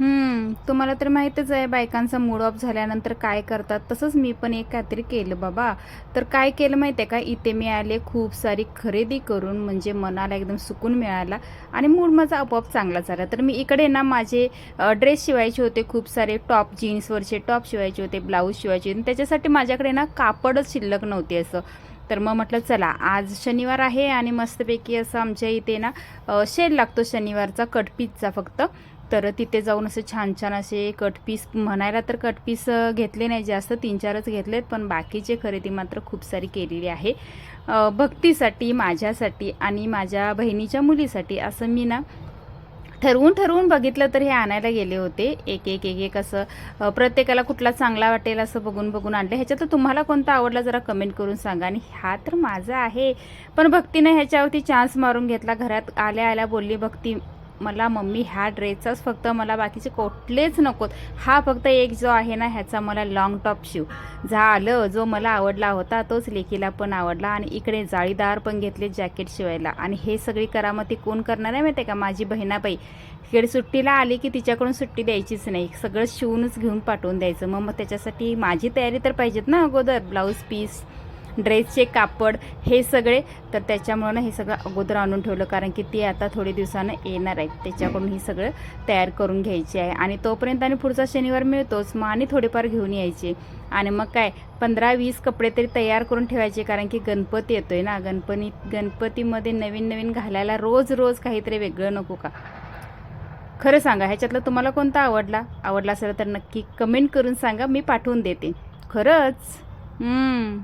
हम्म, तुम्हाला तर माहीतच आहे बायकांचा मूड ऑफ झाल्यानंतर काय करतात? तसंच मी पण एक काहीतरी केलं बाबा. तर काय केलं माहिती आहे का? इथे मी आले खूप सारी खरेदी करून म्हणजे मनाला एकदम सुकून मिळाला आणि मूड माझा आपोआप चांगला झाला. तर मी इकडे ना माझे ड्रेस शिवायचे होते खूप सारे टॉप जीन्सवरचे टॉप शिवायचे होते ब्लाऊज शिवायचे आणि त्याच्यासाठी माझ्याकडे ना कापडच शिल्लक नव्हते असं. तर मग म्हटलं चला आज शनिवार आहे आणि मस्तपैकी असं आमच्या इथे ना शेल लागतो शनिवारचा कटपीसचा फक्त. तर तिथे जाऊन असे छान छान असे कटपीस म्हणायला तर कटपीस घेतले नाही जास्त तीन चारच घेतलेत पण बाकीचे खरेदी मात्र खूप सारी केलेली आहे. भक्तीसाठी माझ्यासाठी आणि माझ्या बहिणीच्या मुलीसाठी असं मी ना ठरवून ठरवून बघितलं तर हे आणायला गेले होते. एक एक एक एक असं प्रत्येकाला कुठला चांगला वाटेल असं बघून बघून आणलं. ह्याच्यात तुम्हाला कोणता आवडला जरा कमेंट करून सांगा. आणि हा तर माझा आहे. पण भक्तीनं ह्याच्यावरती चान्स मारून घेतला. घरात आल्या आल्या बोलली भक्ती मला मम्मी ह्या ड्रेसचाच फक्त मला बाकीचे कुठलेच नकोत. हा फक्त एक जो आहे ना ह्याचा मला लॉंग टॉप शिव झालं जो मला आवडला होता तोच लेकीला पण आवडला आणि इकडे जाळीदार पण घेतले जॅकेट शिवायला. आणि हे सगळी करामती कोण करणार आहे माहिती आहे का? माझी बहिणाबाई. इकडे सुट्टीला आली की तिच्याकडून सुट्टी द्यायचीच नाही. सगळं शिवूनच घेऊन पाठवून द्यायचं. मग मग त्याच्यासाठी माझी तयारी तर पाहिजेत ना अगोदर. ब्लाऊज पीस ड्रेसचे कापड हे सगळे तर त्याच्यामुळं ना हे सगळं अगोदर आणून ठेवलं. कारण की ती आता थोडे दिवसानं येणार आहेत. त्याच्याकडून हे सगळं तयार करून घ्यायची आहे. आणि तोपर्यंत आणि पुढचा शनिवार मिळतोच. मग आणि थोडेफार घेऊन यायचे. आणि मग काय पंधरा वीस कपडे तरी तयार करून ठेवायचे. कारण की गणपती येतो आहे ना. गणपती गणपतीमध्ये नवीन नवीन घालायला रोज रोज काहीतरी वेगळं नको का? खरं सांगा ह्याच्यातलं तुम्हाला कोणता आवडला? आवडला असेल तर नक्की कमेंट करून सांगा. मी पाठवून देते. खरंच? हम्म.